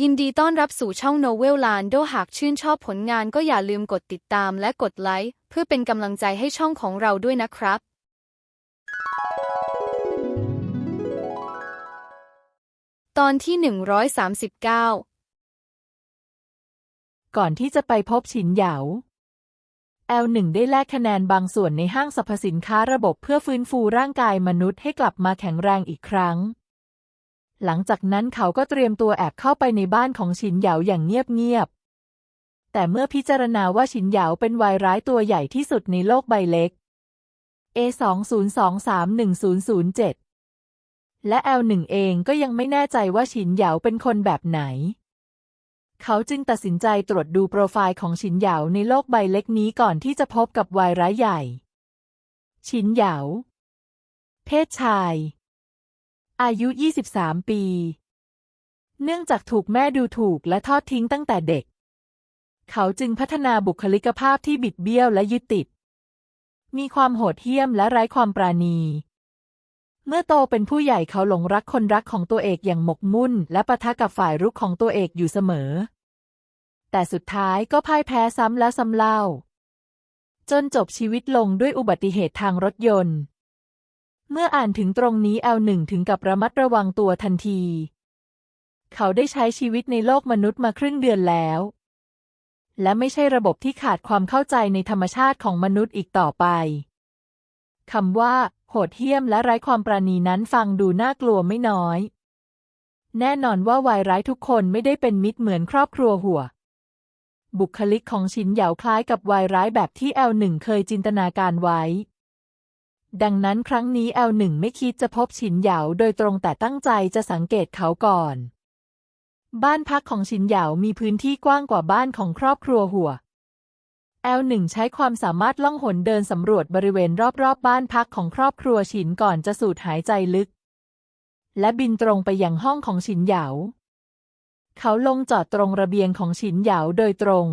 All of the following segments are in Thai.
ยินดีต้อนรับสู่ช่อง Novel Lando หากชื่นชอบผลงานก็อย่าลืมกดติดตามและกดไลค์เพื่อเป็นกำลังใจให้ช่องของเราด้วยนะครับ ตอนที่ 139 ก่อนที่จะไปพบฉินเหยา L1 ได้แลกคะแนนบางส่วนในห้างสรรพสินค้าระบบเพื่อฟื้นฟูร่างกายมนุษย์ให้กลับมาแข็งแรงอีกครั้ง หลังจากนั้นเขาก็เตรียมตัวแอบเข้าไปในบ้านของฉินเหยาอย่างเงียบๆ แต่เมื่อพิจารณาว่าฉินเหยาเป็นวายร้ายตัวใหญ่ที่สุดในโลกใบเล็ก A20231007 และ L1 เองก็ยังไม่แน่ใจว่าฉินเหยาเป็นคนแบบไหน เขาจึงตัดสินใจตรวจดูโปรไฟล์ของฉินเหยาในโลกใบเล็กนี้ก่อนที่จะพบกับวายร้ายใหญ่ ฉินเหยา เพศชาย อายุ 23 ปี เนื่องจากถูกแม่ดูถูกและทอดทิ้งตั้งแต่เด็ก เขาจึงพัฒนาบุคลิกภาพที่บิดเบี้ยวและยึดติด มีความโหดเหี้ยมและไร้ความปราณี เมื่อโตเป็นผู้ใหญ่เขาหลงรักคนรักของตัวเอกอย่างหมกมุ่น และปะทะกับฝ่ายรุกของตัวเอกอยู่เสมอ แต่สุดท้ายก็พ่ายแพ้ซ้ำแล้วซ้ำเล่า จนจบชีวิตลงด้วยอุบัติเหตุทางรถยนต์ เมื่ออ่านถึงตรงนี้แอลหนึ่งถึงกับระมัดระวังตัวทันที เขาได้ใช้ชีวิตในโลกมนุษย์มาครึ่งเดือนแล้ว และไม่ใช่ระบบที่ขาดความเข้าใจในธรรมชาติของมนุษย์อีกต่อไปคำว่า โหดเหี้ยมและไร้ความปราณีนั้นฟังดูน่ากลัวไม่น้อย แน่นอนว่าวายร้ายทุกคนไม่ได้เป็นมิตรเหมือนครอบครัวหัว บุคลิกของชินเหยาคล้ายกับวายร้ายแบบที่แอลหนึ่งเคยจินตนาการไว้ ดังนั้นครั้งนี้แอลหนึ่งไม่คิดจะพบชินเหยาโดยตรงแต่ตั้งใจจะสังเกตเขาก่อน บ้านพักของชินเหยามีพื้นที่กว้างกว่าบ้านของครอบครัวหัว L1 ใช้ความสามารถล่องหนเดินสำรวจบริเวณรอบๆบบ้านพักของครอบครัวฉินก่อนจะสูดหายใจลึก และบินตรงไปยังห้องของฉินเหยา เขาลงจอดตรงระเบียงของฉินเหยาโดยตรง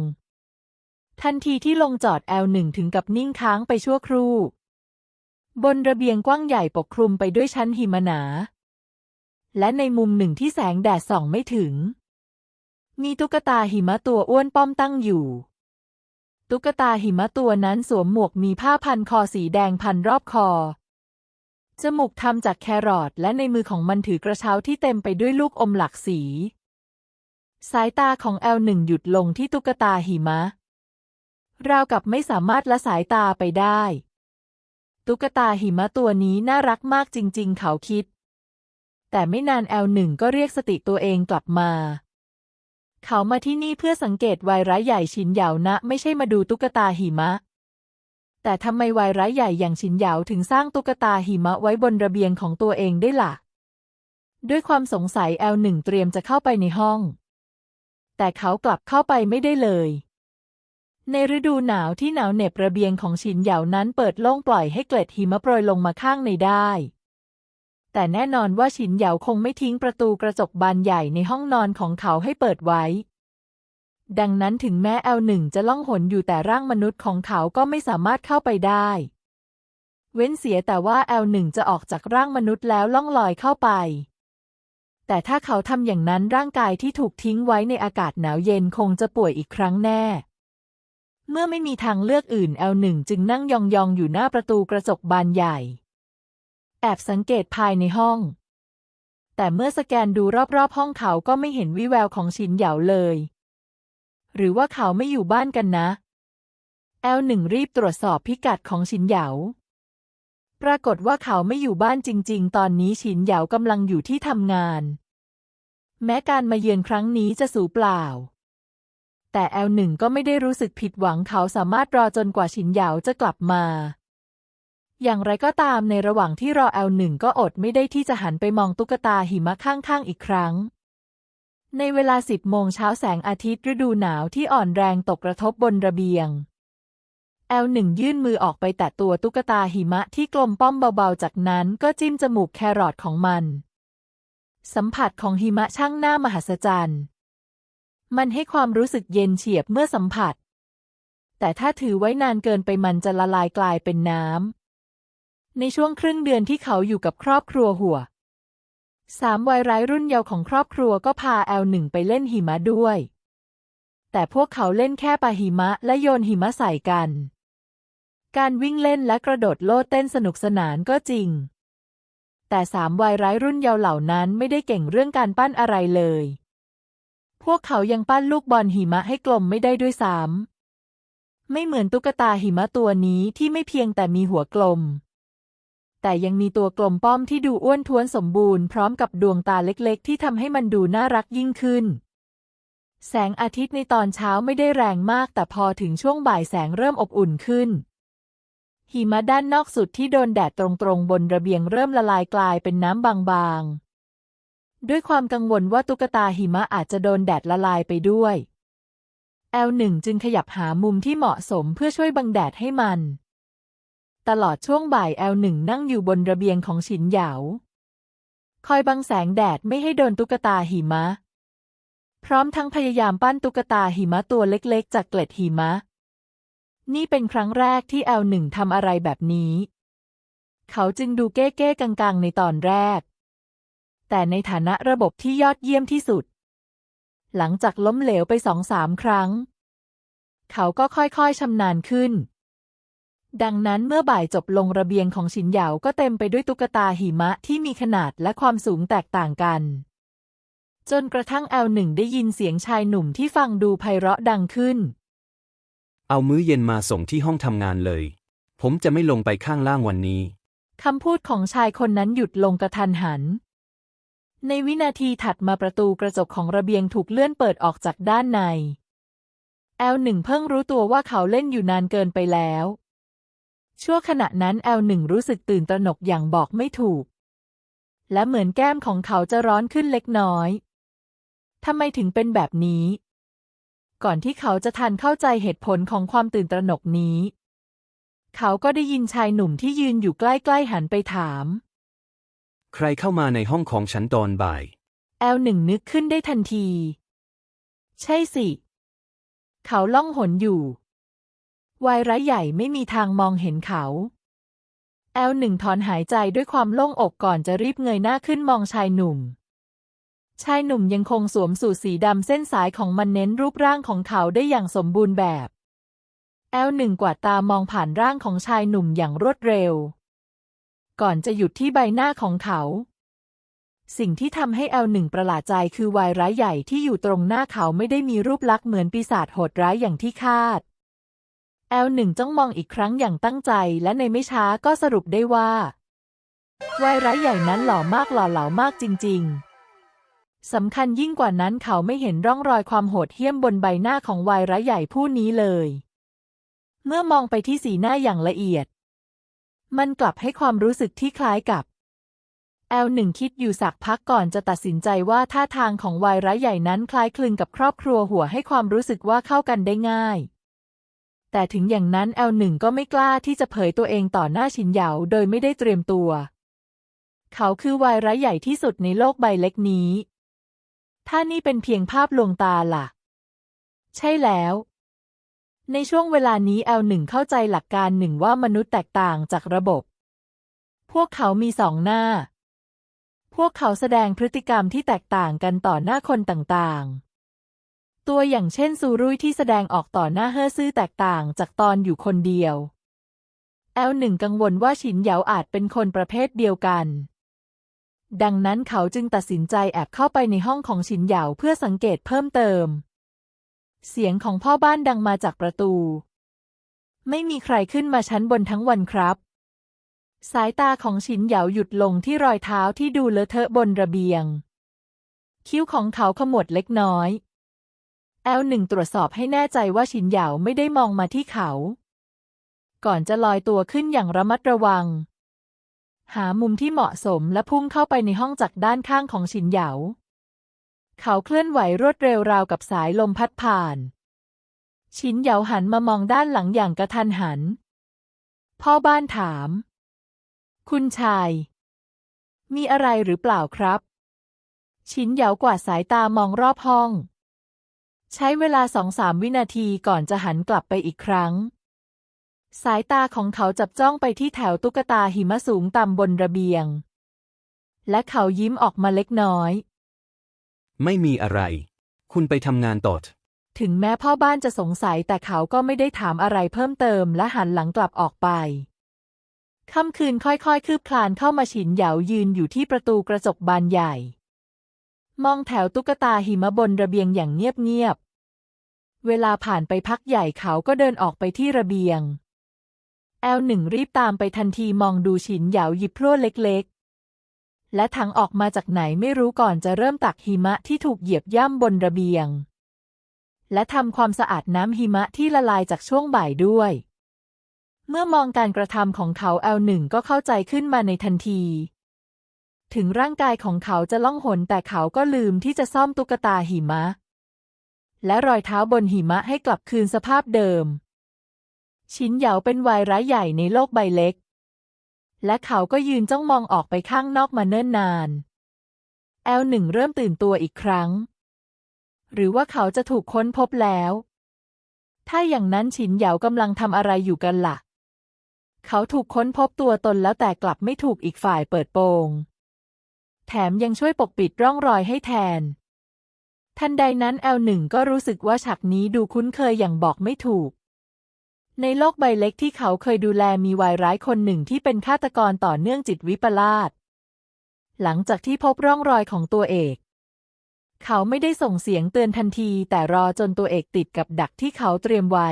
ทันทีที่ลงจอด L1 ถึงกับนิ่งค้างไปชั่วครู่ บนระเบียงกว้างใหญ่ปกคลุมไปด้วยชั้นหิมะหนา และในมุมหนึ่งที่แสงแดดส่องไม่ถึง มีตุ๊กตาหิมะตัวอ้วนป้อมตั้งอยู่ ตุ๊กตาหิมะตัวนั้นสวมหมวกมีผ้าพันคอสีแดงพันรอบคอ จมูกทำจากแครอทและในมือของมันถือกระเช้าที่เต็มไปด้วยลูกอมหลากสี สายตาของแอลหนึ่งหยุดลงที่ตุ๊กตาหิมะ ราวกับไม่สามารถละสายตาไปได้ ตุ๊กตาหิมะตัวนี้น่ารักมากจริง ๆ เขาคิด แต่ไม่นานแอลหนึ่งก็เรียกสติตัวเองกลับมา เขามาที่นี่เพื่อสังเกตวายร้ายใหญ่ชินเหยานะ ไม่ใช่มาดูตุ๊กตาหิมะ แต่ทำไมวายร้ายใหญ่อย่างชินเหยาถึงสร้างตุ๊กตาหิมะไว้บนระเบียงของตัวเองได้ล่ะ ด้วยความสงสัยแอลหนึ่งเตรียมจะเข้าไปในห้อง แต่เขากลับเข้าไปไม่ได้เลย ในฤดูหนาวที่หนาวเหน็บระเบียงของชินเหยานั้นเปิดโล่งปล่อยให้เกล็ดหิมะโปรยลงมาข้างในได้ แต่แน่นอนว่าฉินเหยาคงไม่ทิ้งประตูกระจกบานใหญ่ในห้องนอนของเขาให้เปิดไว้ ดังนั้นถึงแม้แอลหนึ่งจะล่องหนอยู่แต่ร่างมนุษย์ของเขาก็ไม่สามารถเข้าไปได้ เว้นเสียแต่ว่าแอลหนึ่งจะออกจากร่างมนุษย์แล้วล่องลอยเข้าไปแต่ถ้าเขาทำอย่างนั้นร่างกายที่ถูกทิ้งไว้ในอากาศหนาวเย็นคงจะป่วยอีกครั้งแน่ เมื่อไม่มีทางเลือกอื่นแอลหนึ่งจึงนั่งยองๆอยู่หน้าประตูกระจกบานใหญ่ แอบสังเกตภายในห้อง แต่เมื่อสแกนดูรอบๆห้องเขาก็ไม่เห็นวิแววของชินเหยาเลย หรือว่าเขาไม่อยู่บ้านกันนะแอลหนึ่งรีบตรวจสอบพิกัดของชินเหยา ปรากฏว่าเขาไม่อยู่บ้านจริง ๆ ตอนนี้ชินเหยากำลังอยู่ที่ทำงาน แม้การมาเยือนครั้งนี้จะสูเปล่า แต่แอลหนึ่งก็ไม่ได้รู้สึกผิดหวังเขาสามารถรอจนกว่าชินเหยาจะกลับมา อย่างไรก็ตามในระหว่างที่รอแอลหนึ่งก็อดไม่ได้ที่จะหันไปมองตุ๊กตาหิมะข้างๆอีกครั้ง ในเวลาสิบโมงเช้าแสงอาทิตย์ฤดูหนาวที่อ่อนแรงตกกระทบบนระเบียง แอลหนึ่งยื่นมือออกไปแตะตัวตุ๊กตาหิมะที่กลมป้อมเบาๆ จากนั้นก็จิ้มจมูกแครอทของมัน สัมผัสของหิมะช่างหน้ามหัศจรรย์ มันให้ความรู้สึกเย็นเฉียบเมื่อสัมผัส แต่ถ้าถือไว้นานเกินไปมันจะละลายกลายเป็นน้ำ ในช่วงครึ่งเดือนที่เขาอยู่กับครอบครัวหัว สามวัยร้ายรุ่นเยาว์ของครอบครัวก็พาแอลหนึ่งไปเล่นหิมะด้วย แต่พวกเขาเล่นแค่ปาหิมะและโยนหิมะใส่กัน การวิ่งเล่นและกระโดดโลดเต้นสนุกสนานก็จริง แต่สามวัยร้ายรุ่นเยาว์เหล่านั้นไม่ได้เก่งเรื่องการปั้นอะไรเลย วกเขายังปั้นลูกบอลหิมะให้กลมไม่ได้ด้วยซ้ำไม่เหมือนตุ๊กตาหิมะตัวนี้ที่ไม่เพียงแต่มีหัวกลม แต่ยังมีตัวกลมป้อมที่ดูอ้วนท้วนสมบูรณ์พร้อมกับดวงตาเล็กๆ ที่ทำให้มันดูน่ารักยิ่งขึ้น แสงอาทิตย์ในตอนเช้าไม่ได้แรงมาก แต่พอถึงช่วงบ่ายแสงเริ่มอบอุ่นขึ้นหิมะด้านนอกสุดที่โดนแดดตรงๆ บนระเบียงเริ่มละลายกลายเป็นน้ำบางๆ ด้วยความกังวลว่าตุ๊กตาหิมะอาจจะโดนแดดละลายไปด้วยแอลหนึ่งจึงขยับหามุมที่เหมาะสมเพื่อช่วยบังแดดให้มัน ตลอดช่วงบ่ายแอลหนึ่งนั่งอยู่บนระเบียงของฉินเหยา คอยบังแสงแดดไม่ให้โดนตุ๊กตาหิมะ พร้อมทั้งพยายามปั้นตุ๊กตาหิมะตัวเล็กๆ จากเกล็ดหิมะ นี่เป็นครั้งแรกที่แอลหนึ่งทำอะไรแบบนี้ เขาจึงดูเก้ๆกังๆในตอนแรก แต่ในฐานะระบบที่ยอดเยี่ยมที่สุด หลังจากล้มเหลวไปสองสามครั้ง เขาก็ค่อยๆชำนาญขึ้น ดังนั้นเมื่อบ่ายจบลงระเบียงของฉินเหยาก็เต็มไปด้วยตุ๊กตาหิมะที่มีขนาดและความสูงแตกต่างกัน จนกระทั่งแอลหนึ่งได้ยินเสียงชายหนุ่มที่ฟังดูไพเราะดังขึ้น เอามื้อเย็นมาส่งที่ห้องทำงานเลย ผมจะไม่ลงไปข้างล่างวันนี้ คำพูดของชายคนนั้นหยุดลงกระทันหัน ในวินาทีถัดมาประตูกระจกของระเบียงถูกเลื่อนเปิดออกจากด้านใน แอลหนึ่งเพิ่งรู้ตัวว่าเขาเล่นอยู่นานเกินไปแล้ว ชั่วขณะนั้นแอลหนึ่งรู้สึกตื่นตระหนกอย่างบอกไม่ถูก และเหมือนแก้มของเขาจะร้อนขึ้นเล็กน้อยทำไมถึงเป็นแบบนี้ ก่อนที่เขาจะทันเข้าใจเหตุผลของความตื่นตระหนกนี้ เขาก็ได้ยินชายหนุ่มที่ยืนอยู่ใกล้ๆหันไปถาม ใครเข้ามาในห้องของฉันตอนบ่าย แอลหนึ่งนึกขึ้นได้ทันที ใช่สิ เขาล่องหนอยู่ วายร้ายใหญ่ไม่มีทางมองเห็นเขา แอลหนึ่งถอนหายใจด้วยความโล่งอกก่อนจะรีบเงยหน้าขึ้นมองชายหนุ่ม ชายหนุ่มยังคงสวมสูทสีดำเส้นสายของมันเน้นรูปร่างของเขาได้อย่างสมบูรณ์แบบ แอลหนึ่งกวาดตามองผ่านร่างของชายหนุ่มอย่างรวดเร็ว ก่อนจะหยุดที่ใบหน้าของเขา สิ่งที่ทำให้แอลหนึ่งประหลาดใจคือวายร้ายใหญ่ที่อยู่ตรงหน้าเขาไม่ได้มีรูปลักษณ์เหมือนปีศาจโหดร้ายอย่างที่คาดแอลหนึ่งจ้องมองอีกครั้งอย่างตั้งใจและในไม่ช้าก็สรุปได้ว่าวายร้ายใหญ่นั้นหล่อมากหล่อเหลามากจริง ๆ สำคัญยิ่งกว่านั้นเขาไม่เห็นร่องรอยความโหดเหี้ยมบนใบหน้าของวายร้ายใหญ่ผู้นี้เลย เมื่อมองไปที่สีหน้าอย่างละเอียด มันกลับให้ความรู้สึกที่คล้ายกับแอลหนึ่งคิดอยู่สักพักก่อนจะตัดสินใจว่าท่าทางของวายร้ายใหญ่นั้นคล้ายคลึงกับครอบครัวหัวให้ความรู้สึกว่าเข้ากันได้ง่าย แต่ถึงอย่างนั้นแอลหนึ่งก็ไม่กล้าที่จะเผยตัวเองต่อหน้าชินเหยาโดยไม่ได้เตรียมตัว เขาคือวายร้ายใหญ่ที่สุดในโลกใบเล็กนี้ ถ้านี่เป็นเพียงภาพลวงตาล่ะ ใช่แล้ว ในช่วงเวลานี้แอลหนึ่งเข้าใจหลักการหนึ่งว่ามนุษย์แตกต่างจากระบบ พวกเขามีสองหน้า พวกเขาแสดงพฤติกรรมที่แตกต่างกันต่อหน้าคนต่างๆ ตัวอย่างเช่นซูรุยที่แสดงออกต่อหน้าเฮอซื่อแตกต่างจากตอนอยู่คนเดียวแอลหนึ่งกังวลว่าฉินเหยาอาจเป็นคนประเภทเดียวกัน ดังนั้นเขาจึงตัดสินใจแอบเข้าไปในห้องของฉินเหยาเพื่อสังเกตเพิ่มเติม เสียงของพ่อบ้านดังมาจากประตู ไม่มีใครขึ้นมาชั้นบนทั้งวันครับ สายตาของฉินเหยาหยุดลงที่รอยเท้าที่ดูเลอะเทอะบนระเบียง คิ้วของเขาขมวดเล็กน้อย แอลหนึ่งตรวจสอบให้แน่ใจว่าฉินเหยาไม่ได้มองมาที่เขา ก่อนจะลอยตัวขึ้นอย่างระมัดระวัง หามุมที่เหมาะสมและพุ่งเข้าไปในห้องจากด้านข้างของฉินเหยา เขาเคลื่อนไหวรวดเร็วราวกับสายลมพัดผ่านฉินเหยาหันมามองด้านหลังอย่างกระทันหัน พ่อบ้านถาม คุณชาย มีอะไรหรือเปล่าครับฉินเหยากวาดสายตามองรอบห้อง ใช้เวลาสองสามวินาทีก่อนจะหันกลับไปอีกครั้ง สายตาของเขาจับจ้องไปที่แถวตุ๊กตาหิมะสูงต่ำบนระเบียง และเขายิ้มออกมาเล็กน้อย ไม่มีอะไร คุณไปทำงานต่อถึงแม้พ่อบ้านจะสงสัยแต่เขาก็ไม่ได้ถามอะไรเพิ่มเติมและหันหลังกลับออกไป ค่ำคืนค่อยๆ คืบคลานเข้ามาฉินเหยายืนอยู่ที่ประตูกระจกบานใหญ่ มองแถวตุ๊กตาหิมะบนระเบียงอย่างเงียบๆ เวลาผ่านไปพักใหญ่เขาก็เดินออกไปที่ระเบียง แอลหนึ่งรีบตามไปทันทีมองดูฉินเหยาหยิบพลั่วเล็กๆ และถังออกมาจากไหนไม่รู้ก่อนจะเริ่มตักหิมะที่ถูกเหยียบย่ำบนระเบียง และทำความสะอาดน้ำหิมะที่ละลายจากช่วงบ่ายด้วย เมื่อมองการกระทำของเขาแอลหนึ่งก็เข้าใจขึ้นมาในทันที ถึงร่างกายของเขาจะล่องหนแต่เขาก็ลืมที่จะซ่อมตุ๊กตาหิมะ และรอยเท้าบนหิมะให้กลับคืนสภาพเดิม ชิ้นเหยาเป็นวายร้ายใหญ่ในโลกใบเล็ก และเขาก็ยืนจ้องมองออกไปข้างนอกมาเนิ่นนาน แอลหนึ่งเริ่มตื่นตัวอีกครั้ง หรือว่าเขาจะถูกค้นพบแล้ว ถ้าอย่างนั้นฉินเหยากำลังทำอะไรอยู่กันล่ะ เขาถูกค้นพบตัวตนแล้วแต่กลับไม่ถูกอีกฝ่ายเปิดโปง แถมยังช่วยปกปิดร่องรอยให้แทน ทันใดนั้นแอลหนึ่งก็รู้สึกว่าฉากนี้ดูคุ้นเคยอย่างบอกไม่ถูก ในโลกใบเล็กที่เขาเคยดูแลมีวายร้ายคนหนึ่งที่เป็นฆาตกรต่อเนื่องจิตวิปลาสหลังจากที่พบร่องรอยของตัวเอก เขาไม่ได้ส่งเสียงเตือนทันที แต่รอจนตัวเอกติดกับดักที่เขาเตรียมไว้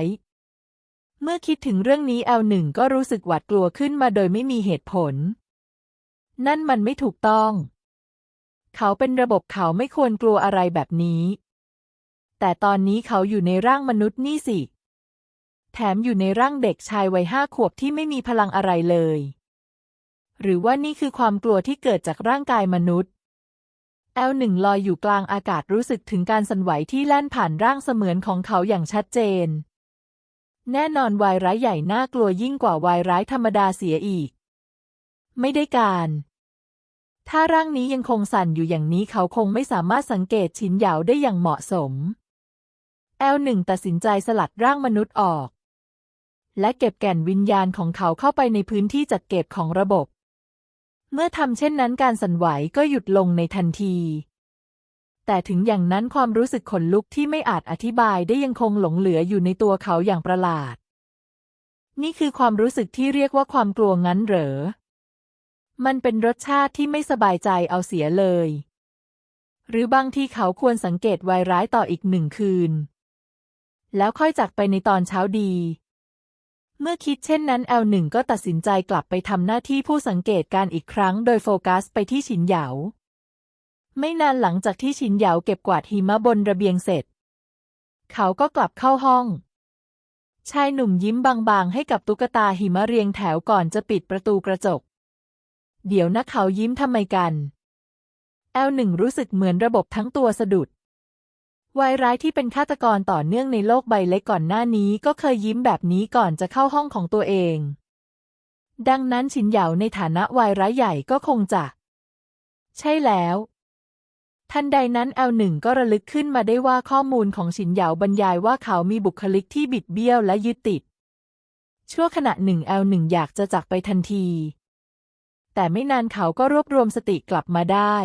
เมื่อคิดถึงเรื่องนี้แอลหนึ่งก็รู้สึกหวาดกลัวขึ้นมาโดยไม่มีเหตุผล นั่นมันไม่ถูกต้อง เขาเป็นระบบเขาไม่ควรกลัวอะไรแบบนี้ แต่ตอนนี้เขาอยู่ในร่างมนุษย์นี่สิ แถมอยู่ในร่างเด็กชายวัยห้าขวบที่ไม่มีพลังอะไรเลย หรือว่านี่คือความกลัวที่เกิดจากร่างกายมนุษย์แอลหนึ่งลอยอยู่กลางอากาศรู้สึกถึงการสั่นไหวที่แล่นผ่านร่างเสมือนของเขาอย่างชัดเจน แน่นอนวายร้ายใหญ่น่ากลัวยิ่งกว่าวายร้ายธรรมดาเสียอีก ไม่ได้การ ถ้าร่างนี้ยังคงสั่นอยู่อย่างนี้เขาคงไม่สามารถสังเกตฉินเหยาได้อย่างเหมาะสมแอลหนึ่งตัดสินใจสลัดร่างมนุษย์ออก และเก็บแก่นวิญญาณของเขาเข้าไปในพื้นที่จัดเก็บของระบบ เมื่อทำเช่นนั้นการสั่นไหวก็หยุดลงในทันที แต่ถึงอย่างนั้นความรู้สึกขนลุกที่ไม่อาจอธิบายได้ยังคงหลงเหลืออยู่ในตัวเขาอย่างประหลาด นี่คือความรู้สึกที่เรียกว่าความกลัวงั้นเหรอ มันเป็นรสชาติที่ไม่สบายใจเอาเสียเลย หรือบางทีเขาควรสังเกตวายร้ายต่ออีกหนึ่งคืน แล้วค่อยจากไปในตอนเช้าดี เมื่อคิดเช่นนั้นแอลหนึ่งก็ตัดสินใจกลับไปทำหน้าที่ผู้สังเกตการอีกครั้งโดยโฟกัสไปที่ฉินเหยา ไม่นานหลังจากที่ฉินเหยาเก็บกวาดหิมะบนระเบียงเสร็จ เขาก็กลับเข้าห้อง ชายหนุ่มยิ้มบางๆ ให้กับตุ๊กตาหิมะเรียงแถวก่อนจะปิดประตูกระจก เดี๋ยวนะเขายิ้มทำไมกัน แอลหนึ่งรู้สึกเหมือนระบบทั้งตัวสะดุด วายร้ายที่เป็นฆาตกรต่อเนื่องในโลกใบเล็กก่อนหน้านี้ก็เคยยิ้มแบบนี้ก่อนจะเข้าห้องของตัวเอง ดังนั้นฉินเหยาในฐานะวายร้ายใหญ่ก็คงจะ ใช่แล้ว ทันใดนั้นแอลหนึ่งก็ระลึกขึ้นมาได้ว่าข้อมูลของฉินเหยาบรรยายว่าเขามีบุคลิกที่บิดเบี้ยวและยึดติด ชั่วขณะหนึ่งแอลหนึ่งอยากจะจากไปทันที แต่ไม่นานเขาก็รวบรวมสติกลับมาได้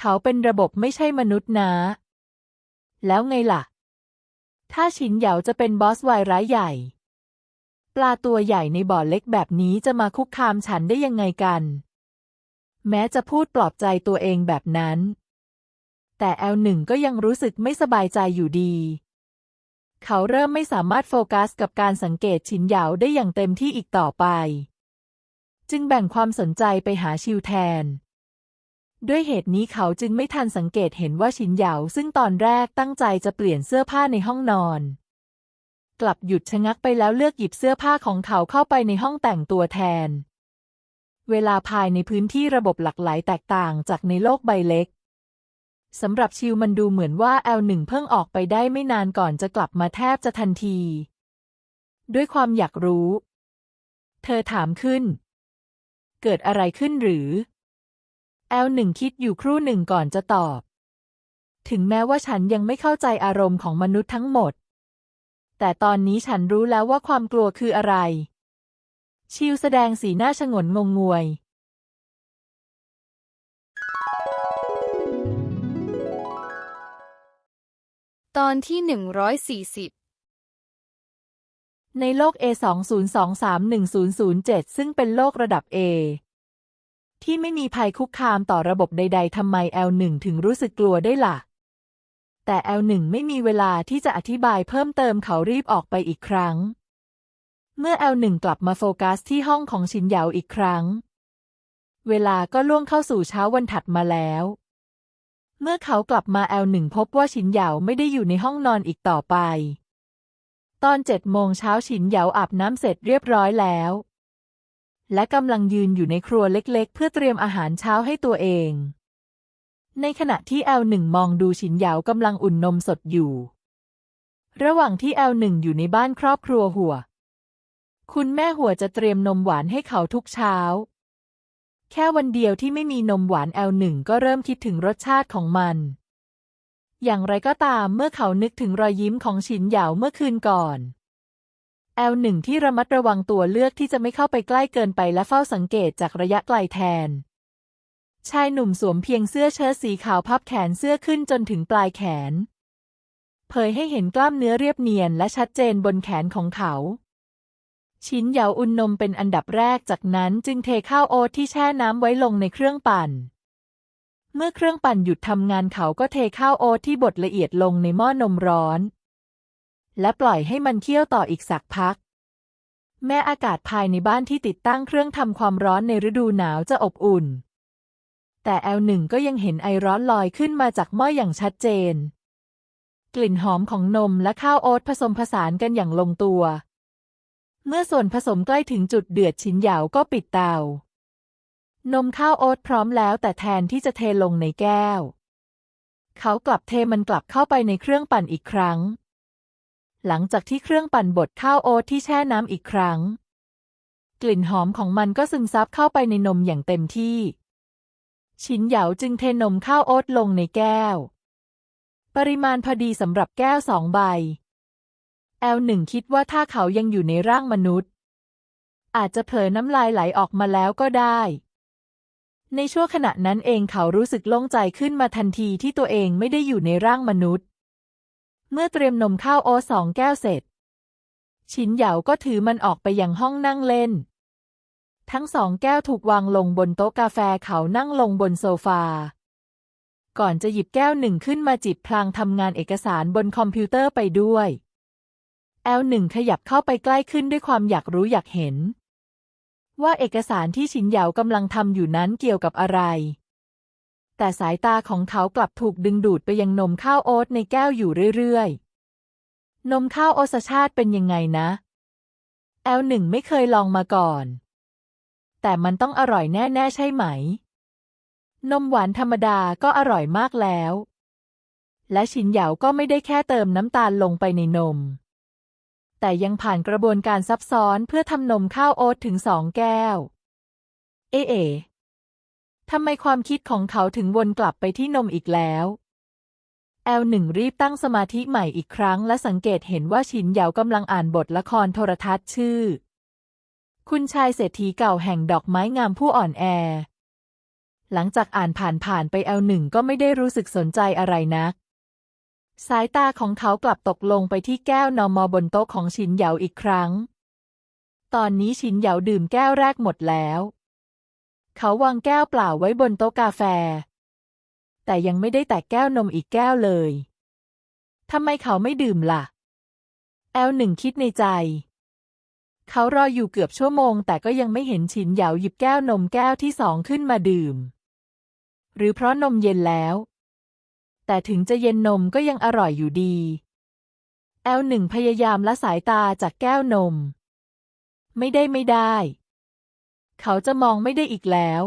เขาเป็นระบบไม่ใช่มนุษย์นะ แล้วไงล่ะ ถ้าฉินเหยาจะเป็นบอสวายร้ายใหญ่ ปลาตัวใหญ่ในบ่อเล็กแบบนี้จะมาคุกคามฉันได้ยังไงกัน แม้จะพูดปลอบใจตัวเองแบบนั้น แต่แอลหนึ่งก็ยังรู้สึกไม่สบายใจอยู่ดี เขาเริ่มไม่สามารถโฟกัสกับการสังเกตฉินเหยาได้อย่างเต็มที่อีกต่อไป จึงแบ่งความสนใจไปหาชิวแทน ด้วยเหตุนี้เขาจึงไม่ทันสังเกตเห็นว่าชินเหยาซึ่งตอนแรกตั้งใจจะเปลี่ยนเสื้อผ้าในห้องนอน กลับหยุดชะงักไปแล้วเลือกหยิบเสื้อผ้าของเขาเข้าไปในห้องแต่งตัวแทน เวลาภายในพื้นที่ระบบหลากหลายแตกต่างจากในโลกใบเล็กสำหรับชิวมันดูเหมือนว่าแอลหนึ่งเพิ่งออกไปได้ไม่นานก่อนจะกลับมาแทบจะทันที ด้วยความอยากรู้ เธอถามขึ้น เกิดอะไรขึ้นหรือ แอลหนึ่งคิดอยู่ครู่หนึ่งก่อนจะตอบ ถึงแม้ว่าฉันยังไม่เข้าใจอารมณ์ของมนุษย์ทั้งหมด แต่ตอนนี้ฉันรู้แล้วว่าความกลัวคืออะไร ชิวแสดงสีหน้าชงนงงงวย ตอนที่หนึ่งร้อยสี่สิบในโลก A20231007 ซึ่งเป็นโลกระดับ A ที่ไม่มีภัยคุกคามต่อระบบใด ๆทำไม L1 ถึงรู้สึกกลัวได้ล่ะ แต่ L1 ไม่มีเวลาที่จะอธิบายเพิ่มเติมเขารีบออกไปอีกครั้ง เมื่อ L1 กลับมาโฟกัสที่ห้องของชินเหยาอีกครั้ง เวลาก็ล่วงเข้าสู่เช้าวันถัดมาแล้ว เมื่อเขากลับมา L1 พบว่าชินเหยาไม่ได้อยู่ในห้องนอนอีกต่อไป ตอนเจ็ดโมงเช้าฉินเหยาอาบน้ำเสร็จเรียบร้อยแล้ว และกำลังยืนอยู่ในครัวเล็กๆ เพื่อเตรียมอาหารเช้าให้ตัวเอง ในขณะที่แอลหนึ่งมองดูฉินเหยาวกำลังอุ่นนมสดอยู่ ระหว่างที่แอลหนึ่งอยู่ในบ้านครอบครัวหัว คุณแม่หัวจะเตรียมนมหวานให้เขาทุกเช้า แค่วันเดียวที่ไม่มีนมหวานแอลหนึ่งก็เริ่มคิดถึงรสชาติของมัน อย่างไรก็ตามเมื่อเขานึกถึงรอยยิ้มของฉินเหยาวเมื่อคืนก่อน แอลหนึ่งที่ระมัดระวังตัวเลือกที่จะไม่เข้าไปใกล้เกินไปและเฝ้าสังเกตจากระยะไกลแทน ชายหนุ่มสวมเพียงเสื้อเชิ้ตสีขาวพับแขนเสื้อขึ้นจนถึงปลายแขน เผยให้เห็นกล้ามเนื้อเรียบเนียนและชัดเจนบนแขนของเขา ชิ้นเหยาอุ่นนมเป็นอันดับแรกจากนั้นจึงเทข้าวโอ๊ตที่แช่น้ำไว้ลงในเครื่องปั่น เมื่อเครื่องปั่นหยุดทำงานเขาก็เทข้าวโอ๊ตที่บดละเอียดลงในหม้อนมร้อน และปล่อยให้มันเคี่ยวต่ออีกสักพัก แม้อากาศภายในบ้านที่ติดตั้งเครื่องทำความร้อนในฤดูหนาวจะอบอุ่น แต่แอลหนึ่งก็ยังเห็นไอร้อนลอยขึ้นมาจากหม้ออย่างชัดเจน กลิ่นหอมของนมและข้าวโอ๊ตผสมผสานกันอย่างลงตัว เมื่อส่วนผสมใกล้ถึงจุดเดือดชิ้นหยาก็ปิดเตา นมข้าวโอ๊ตพร้อมแล้วแต่แทนที่จะเทลงในแก้ว เขากลับเทมันกลับเข้าไปในเครื่องปั่นอีกครั้ง หลังจากที่เครื่องปั่นบดข้าวโอ๊ตที่แช่น้ำอีกครั้ง กลิ่นหอมของมันก็ซึมซับเข้าไปในนมอย่างเต็มที่ ชินเหยาจึงเทนมข้าวโอ๊ตลงในแก้ว ปริมาณพอดีสำหรับแก้วสองใบ แอลหนึ่งคิดว่าถ้าเขายังอยู่ในร่างมนุษย์ อาจจะเผลอน้ำลายไหลออกมาแล้วก็ได้ในช่วงขณะนั้นเองเขารู้สึกโล่งใจขึ้นมาทันทีที่ตัวเองไม่ได้อยู่ในร่างมนุษย์ เมื่อเตรียมนมข้าวโอ๊ตสองแก้วเสร็จ ชินเหยาก็ถือมันออกไปยังห้องนั่งเล่น ทั้งสองแก้วถูกวางลงบนโต๊ะกาแฟเขานั่งลงบนโซฟา ก่อนจะหยิบแก้วหนึ่งขึ้นมาจิบพลางทำงานเอกสารบนคอมพิวเตอร์ไปด้วยแอลหนึ่งขยับเข้าไปใกล้ขึ้นด้วยความอยากรู้อยากเห็น ว่าเอกสารที่ชินเหยากำลังทำอยู่นั้นเกี่ยวกับอะไร แต่สายตาของเขากลับถูกดึงดูดไปยังนมข้าวโอ๊ตในแก้วอยู่เรื่อยๆ นมข้าวโอสชาติเป็นยังไงนะ แอลหนึ่งไม่เคยลองมาก่อน แต่มันต้องอร่อยแน่ๆใช่ไหม นมหวานธรรมดาก็อร่อยมากแล้ว และชินเหยาก็ไม่ได้แค่เติมน้ำตาลลงไปในนม แต่ยังผ่านกระบวนการซับซ้อนเพื่อทำนมข้าวโอ๊ตถึงสองแก้ว เอเอ ทำไมความคิดของเขาถึงวนกลับไปที่นมอีกแล้วแอลหนึ่งรีบตั้งสมาธิใหม่อีกครั้ง และสังเกตเห็นว่าชินเหยากำลังอ่านบทละครโทรทัศน์ชื่อ คุณชายเศรษฐีเก่าแห่งดอกไม้งามผู้อ่อนแอ หลังจากอ่านผ่านผ่านไปแอลหนึ่งก็ไม่ได้รู้สึกสนใจอะไรนัก สายตาของเขากลับตกลงไปที่แก้วนอมอบนโต๊ะของชินเหยาอีกครั้ง ตอนนี้ชินเหยาดื่มแก้วแรกหมดแล้ว เขาวางแก้วเปล่าไว้บนโต๊ะกาแฟ แต่ยังไม่ได้แตะแก้วนมอีกแก้วเลยทำไมเขาไม่ดื่มล่ะ แอลหนึ่งคิดในใจ เขารออยู่เกือบชั่วโมง แต่ก็ยังไม่เห็นชินเหยาหยิบแก้วนมแก้วที่สองขึ้นมาดื่ม หรือเพราะนมเย็นแล้ว แต่ถึงจะเย็นนมก็ยังอร่อยอยู่ดี แอลหนึ่งพยายามละสายตาจากแก้วนม ไม่ได้ไม่ได้ เขาจะมองไม่ได้อีกแล้ว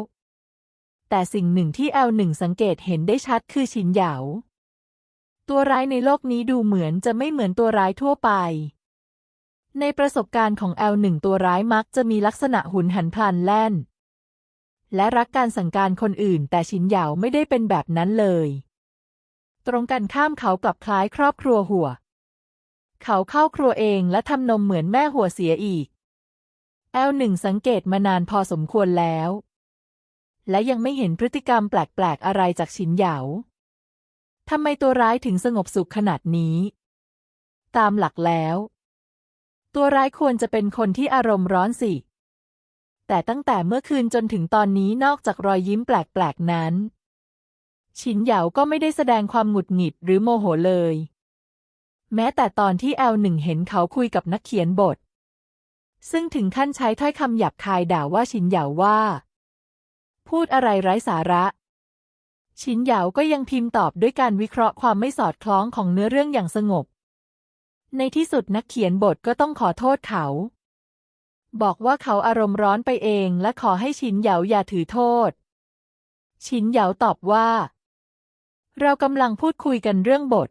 แต่สิ่งหนึ่งที่แอลหนึ่งสังเกตเห็นได้ชัดคือชินเหยา ตัวร้ายในโลกนี้ดูเหมือนจะไม่เหมือนตัวร้ายทั่วไป ในประสบการณ์ของแอลหนึ่งตัวร้ายมักจะมีลักษณะหุนหันพลันแล่น และรักการสั่งการคนอื่น แต่ชินเหยาไม่ได้เป็นแบบนั้นเลย ตรงกันข้ามเขากลับคล้ายครอบครัวหัว เขาเข้าครัวเองและทำนมเหมือนแม่หัวเสียอีก แอลหนึ่งสังเกตมานานพอสมควรแล้ว และยังไม่เห็นพฤติกรรมแปลก ๆ อะไรจากฉินเหยาทำไมตัวร้ายถึงสงบสุขขนาดนี้ ตามหลักแล้ว ตัวร้ายควรจะเป็นคนที่อารมณ์ร้อนสิ แต่ตั้งแต่เมื่อคืนจนถึงตอนนี้นอกจากรอยยิ้มแปลก ๆ นั้นฉินเหยาก็ไม่ได้แสดงความหงุดหงิดหรือโมโหเลย แม้แต่ตอนที่แอลหนึ่งเห็นเขาคุยกับนักเขียนบท ซึ่งถึงขั้นใช้ถ้อยคำหยาบคายด่าว่าฉินเหยาว่า พูดอะไรไร้สาระฉินเหยาก็ยังพิมพ์ตอบด้วยการวิเคราะห์ความไม่สอดคล้องของเนื้อเรื่องอย่างสงบ ในที่สุดนักเขียนบทก็ต้องขอโทษเขา บอกว่าเขาอารมณ์ร้อนไปเองและขอให้ฉินเหยาอย่าถือโทษฉินเหยาตอบว่า เรากำลังพูดคุยกันเรื่องบท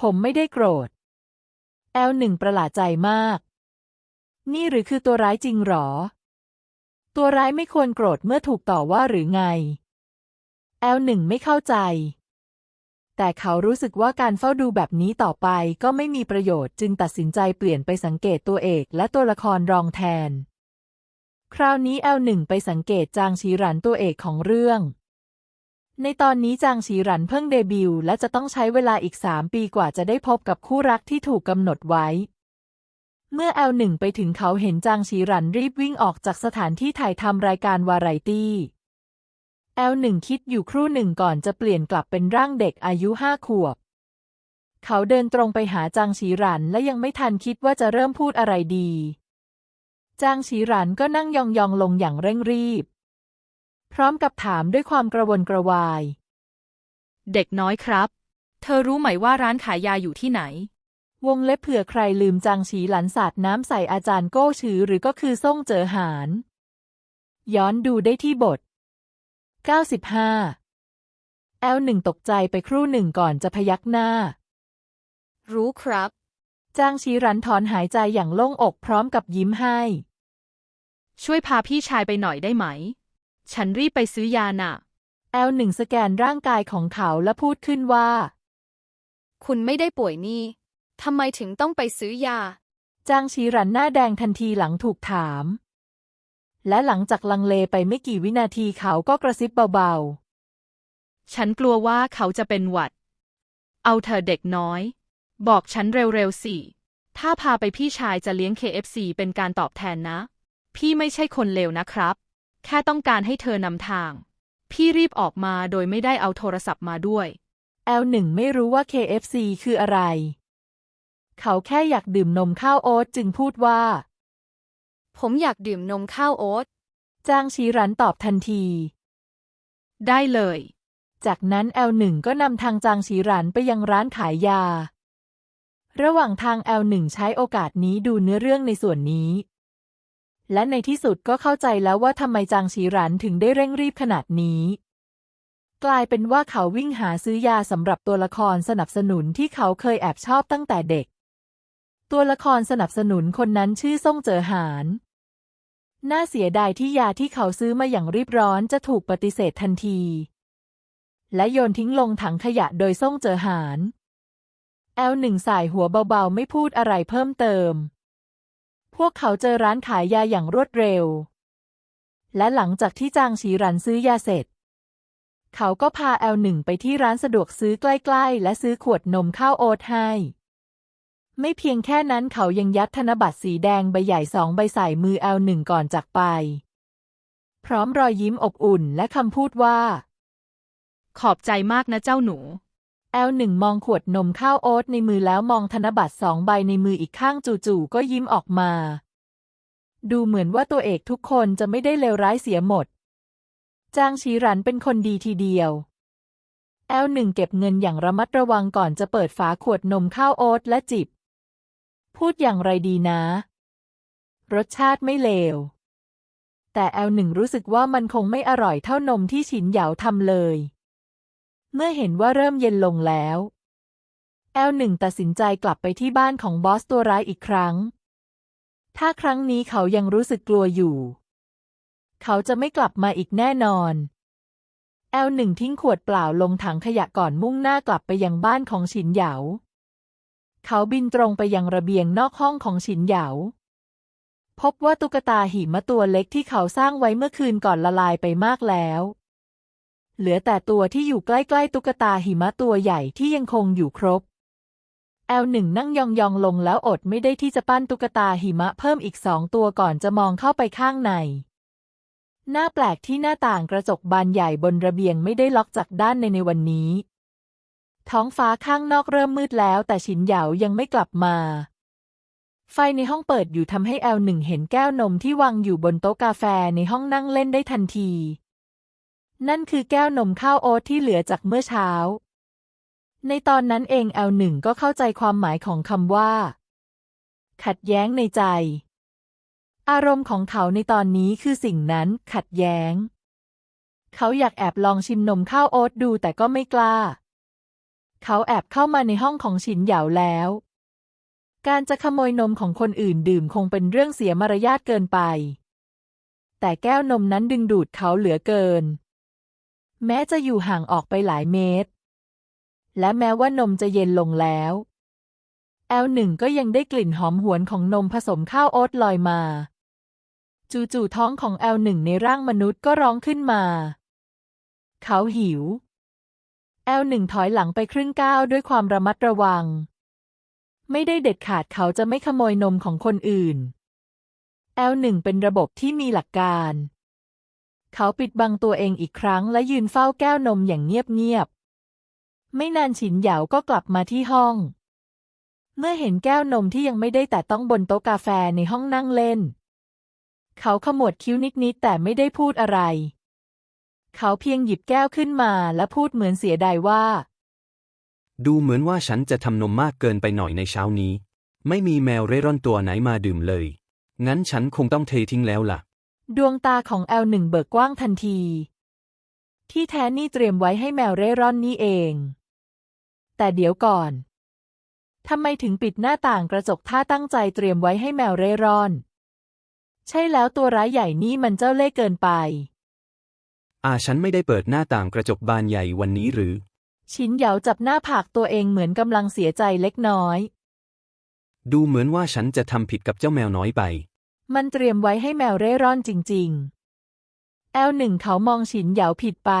ผมไม่ได้โกรธ แอลหนึ่งประหลาดใจมาก นี่หรือคือตัวร้ายจริงหรอ ตัวร้ายไม่ควรโกรธเมื่อถูกต่อว่าหรือไง แอลหนึ่งไม่เข้าใจ แต่เขารู้สึกว่าการเฝ้าดูแบบนี้ต่อไปก็ไม่มีประโยชน์จึงตัดสินใจเปลี่ยนไปสังเกตตัวเอกและตัวละครรองแทน คราวนี้แอลหนึ่งไปสังเกตจางชีรันตัวเอกของเรื่องในตอนนี้จางชีหรันเพิ่งเดบิวต์และจะต้องใช้เวลาอีกสามปีกว่าจะได้พบกับคู่รักที่ถูกกำหนดไว้ เมื่อแอลหนึ่งไปถึงเขาเห็นจางชีหรันรีบวิ่งออกจากสถานที่ถ่ายทำรายการวาไรตี้แอลหนึ่งคิดอยู่ครู่หนึ่งก่อนจะเปลี่ยนกลับเป็นร่างเด็กอายุห้าขวบ เขาเดินตรงไปหาจางชีหรันและยังไม่ทันคิดว่าจะเริ่มพูดอะไรดี จางชีหรันก็นั่งยองๆลงอย่างเร่งรีบ พร้อมกับถามด้วยความกระวนกระวาย เด็กน้อยครับ เธอรู้ไหมว่าร้านขายยาอยู่ที่ไหน วงเล็บเผื่อใครลืมจางฉีหลันสาดน้ำใส่อาจารย์โก้ชือหรือก็คือส่งเจอหาน ย้อนดูได้ที่บท 95 แอลหนึ่งตกใจไปครู่หนึ่งก่อนจะพยักหน้า รู้ครับ จางชีรันถอนหายใจอย่างโล่งอกพร้อมกับยิ้มให้ ช่วยพาพี่ชายไปหน่อยได้ไหม ฉันรีบไปซื้อยาน่ะ แอลหนึ่งสแกนร่างกายของเขาและพูดขึ้นว่า คุณไม่ได้ป่วยนี่ ทำไมถึงต้องไปซื้อยา จางชีรันหน้าแดงทันทีหลังถูกถาม และหลังจากลังเลไปไม่กี่วินาทีเขาก็กระซิบเบาฉันกลัวว่าเขาจะเป็นหวัด เอาเธอเด็กน้อย บอกฉันเร็วๆสิ ถ้าพาไปพี่ชายจะเลี้ยง KFC เป็นการตอบแทนนะ พี่ไม่ใช่คนเลวนะครับ แค่ต้องการให้เธอนำทาง พี่รีบออกมาโดยไม่ได้เอาโทรศัพท์มาด้วยๆแอลหนึ่งไม่รู้ว่า KFC คืออะไร เขาแค่อยากดื่มนมข้าวโอ๊ตจึงพูดว่า ผมอยากดื่มนมข้าวโอ๊ตจางชีรันตอบทันที ได้เลย จากนั้นแอลหนึ่งก็นำทางจางชีรันไปยังร้านขายยา ระหว่างทางแอลหนึ่งใช้โอกาสนี้ดูเนื้อเรื่องในส่วนนี้ และในที่สุดก็เข้าใจแล้วว่าทำไมจางชีรันถึงได้เร่งรีบขนาดนี้กลายเป็นว่าเขาวิ่งหาซื้อยาสำหรับตัวละครสนับสนุนที่เขาเคยแอบชอบตั้งแต่เด็ก ตัวละครสนับสนุนคนนั้นชื่อซ่งเจอหาน น่าเสียดายที่ยาที่เขาซื้อมาอย่างรีบร้อนจะถูกปฏิเสธทันที และโยนทิ้งลงถังขยะโดยซ่งเจอหานแอลหนึ่งสายหัวเบาๆ ไม่พูดอะไรเพิ่มเติม พวกเขาเจอร้านขายยาอย่างรวดเร็ว และหลังจากที่จางฉีรันซื้อยาเสร็จ เขาก็พาแอลหนึ่งไปที่ร้านสะดวกซื้อใกล้ๆ และซื้อขวดนมข้าวโอ๊ตให้ ไม่เพียงแค่นั้นเขายังยัดธนบัตรสีแดงใบใหญ่สองใบใส่มือแอลหนึ่งก่อนจากไป พร้อมรอยยิ้มอบอุ่นและคำพูดว่า ขอบใจมากนะเจ้าหนู แอลหนึ่งมองขวดนมข้าวโอ๊ตในมือแล้วมองธนบัตรสองใบในมืออีกข้างจู่ๆก็ยิ้มออกมา ดูเหมือนว่าตัวเอกทุกคนจะไม่ได้เลวร้ายเสียหมด จางชีรันเป็นคนดีทีเดียวแอลหนึ่งเก็บเงินอย่างระมัดระวังก่อนจะเปิดฝาขวดนมข้าวโอ๊ตและจิบ พูดอย่างไรดีนะ รสชาติไม่เลว แต่แอลหนึ่งรู้สึกว่ามันคงไม่อร่อยเท่านมที่ฉินเหยาทำเลย เมื่อเห็นว่าเริ่มเย็นลงแล้วแอลหนึ่งตัดสินใจกลับไปที่บ้านของบอสตัวร้ายอีกครั้ง ถ้าครั้งนี้เขายังรู้สึกกลัวอยู่ เขาจะไม่กลับมาอีกแน่นอนแอลหนึ่งทิ้งขวดเปล่าลงถังขยะก่อนมุ่งหน้ากลับไปยังบ้านของฉินเหยา เขาบินตรงไปยังระเบียงนอกห้องของฉินเหยา พบว่าตุ๊กตาหิมะตัวเล็กที่เขาสร้างไว้เมื่อคืนก่อนละลายไปมากแล้ว เหลือแต่ตัวที่อยู่ใกล้ๆตุ๊กตาหิมะตัวใหญ่ที่ยังคงอยู่ครบ แอลหนึ่งนั่งยองๆลงแล้วอดไม่ได้ที่จะปั้นตุ๊กตาหิมะเพิ่มอีกสองตัวก่อนจะมองเข้าไปข้างในหน้าแปลกที่หน้าต่างกระจกบานใหญ่บนระเบียงไม่ได้ล็อกจากด้านในในวันนี้ ท้องฟ้าข้างนอกเริ่มมืดแล้ว แต่ฉินเหยายังไม่กลับมา ไฟในห้องเปิดอยู่ทำให้แอลหนึ่งเห็นแก้วนมที่วางอยู่บนโต๊ะกาแฟในห้องนั่งเล่นได้ทันที นั่นคือแก้วนมข้าวโอ๊ตที่เหลือจากเมื่อเช้า ในตอนนั้นเองแอลหนึ่งก็เข้าใจความหมายของคำว่า ขัดแย้งในใจ อารมณ์ของเขาในตอนนี้คือสิ่งนั้นขัดแย้ง เขาอยากแอบลองชิมนมข้าวโอ๊ตดูแต่ก็ไม่กล้า เขาแอบเข้ามาในห้องของฉินเหยาแล้ว การจะขโมยนมของคนอื่นดื่มคงเป็นเรื่องเสียมารยาทเกินไป แต่แก้วนมนั้นดึงดูดเขาเหลือเกิน แม้จะอยู่ห่างออกไปหลายเมตร และแม้ว่านมจะเย็นลงแล้ว แอลหนึ่งก็ยังได้กลิ่นหอมหวนของนมผสมข้าวโอ๊ตลอยมา จู่ๆท้องของแอลหนึ่งในร่างมนุษย์ก็ร้องขึ้นมา เขาหิว แอลหนึ่งถอยหลังไปครึ่งก้าวด้วยความระมัดระวัง ไม่ได้เด็ดขาดเขาจะไม่ขโมยนมของคนอื่นแอลหนึ่งเป็นระบบที่มีหลักการ เขาปิดบังตัวเองอีกครั้งและยืนเฝ้าแก้วนมอย่างเงียบๆ ไม่นานฉินเหยาก็กลับมาที่ห้อง เมื่อเห็นแก้วนมที่ยังไม่ได้แต่ต้องบนโต๊ะกาแฟในห้องนั่งเล่น เขาขมวดคิ้วนิดๆแต่ไม่ได้พูดอะไร เขาเพียงหยิบแก้วขึ้นมาและพูดเหมือนเสียดายว่า ดูเหมือนว่าฉันจะทำนมมากเกินไปหน่อยในเช้านี้ ไม่มีแมวเร่ร่อนตัวไหนมาดื่มเลย งั้นฉันคงต้องเททิ้งแล้วล่ะ ดวงตาของแอลหนึ่งเบิกกว้างทันที ที่แท้นี่เตรียมไว้ให้แมวเร่ร่อนนี่เอง แต่เดี๋ยวก่อนทำไมถึงปิดหน้าต่างกระจกถ้าตั้งใจเตรียมไว้ให้แมวเร่ร่อน ใช่แล้วตัวร้ายใหญ่นี่มันเจ้าเล่ห์เกินไป อาฉันไม่ได้เปิดหน้าต่างกระจกบานใหญ่วันนี้หรือ ชินเหยาจับหน้าผากตัวเองเหมือนกำลังเสียใจเล็กน้อย ดูเหมือนว่าฉันจะทำผิดกับเจ้าแมวน้อยไป มันเตรียมไว้ให้แมวเร่ร่อนจริง ๆ แอลหนึ่งเขามองฉินเหยาผิดไป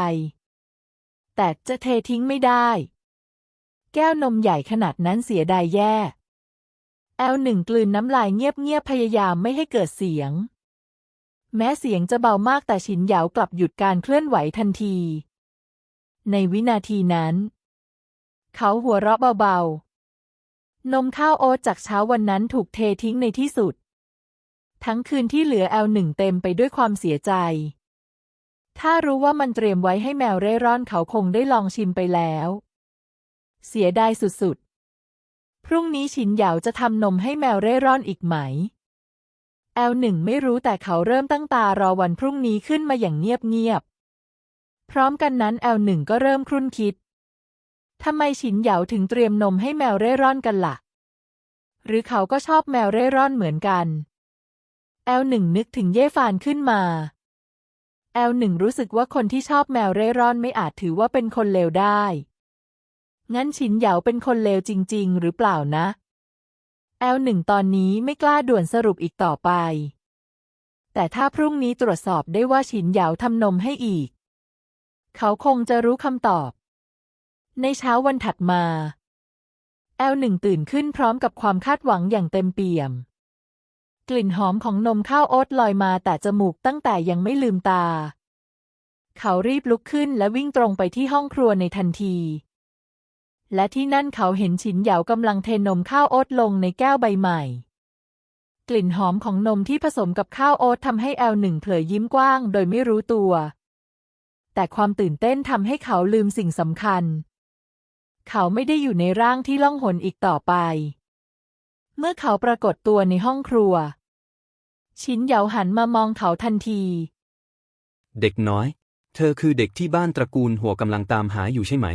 แต่จะเททิ้งไม่ได้ แก้วนมใหญ่ขนาดนั้นเสียดายแย่ แอลหนึ่งกลืนน้ำลายเงียบๆพยายามไม่ให้เกิดเสียง แม้เสียงจะเบามากแต่ฉินเหยากลับหยุดการเคลื่อนไหวทันที ในวินาทีนั้น เขาหัวเราะเบาๆ นมข้าวโอ๊ตจากเช้าวันนั้นถูกเททิ้งในที่สุด ทั้งคืนที่เหลือแอลหนึ่งเต็มไปด้วยความเสียใจ ถ้ารู้ว่ามันเตรียมไว้ให้แมวเร่ร่อนเขาคงได้ลองชิมไปแล้ว เสียดายสุดๆ พรุ่งนี้ฉินเหยาจะทำนมให้แมวเร่ร่อนอีกไหม แอลหนึ่งไม่รู้แต่เขาเริ่มตั้งตารอวันพรุ่งนี้ขึ้นมาอย่างเงียบๆ พร้อมกันนั้นแอลหนึ่งก็เริ่มครุ่นคิด ทำไมฉินเหยาถึงเตรียมนมให้แมวเร่ร่อนกันละ่ะ หรือเขาก็ชอบแมวเร่ร่อนเหมือนกัน แอลหนึ่งนึกถึงเย่ฟานขึ้นมา แอลหนึ่งรู้สึกว่าคนที่ชอบแมวเร่ร่อนไม่อาจถือว่าเป็นคนเลวได้ งั้นฉินเหยาเป็นคนเลวจริง ๆ หรือเปล่านะ แอลหนึ่งตอนนี้ไม่กล้าด่วนสรุปอีกต่อไป แต่ถ้าพรุ่งนี้ตรวจสอบได้ว่าฉินเหยาทำนมให้อีก เขาคงจะรู้คำตอบ ในเช้าวันถัดมา แอลหนึ่งตื่นขึ้นพร้อมกับความคาดหวังอย่างเต็มเปี่ยม กลิ่นหอมของนมข้าวโอ๊ตลอยมาแต่จมูกตั้งแต่ยังไม่ลืมตา เขารีบลุกขึ้นและวิ่งตรงไปที่ห้องครัวในทันที และที่นั่นเขาเห็นฉินเหยากำลังเทนมข้าวโอ๊ตลงในแก้วใบใหม่ กลิ่นหอมของนมที่ผสมกับข้าวโอ๊ตทำให้แอลหนึ่งเผยยิ้มกว้างโดยไม่รู้ตัว แต่ความตื่นเต้นทำให้เขาลืมสิ่งสำคัญ เขาไม่ได้อยู่ในร่างที่ล่องหนอีกต่อไป เมื่อเขาปรากฏตัวในห้องครัว ชินเหยาหันมามองเขาทันที เด็กน้อย เธอคือเด็กที่บ้านตระกูลหัวกำลังตามหาอยู่ใช่ไหม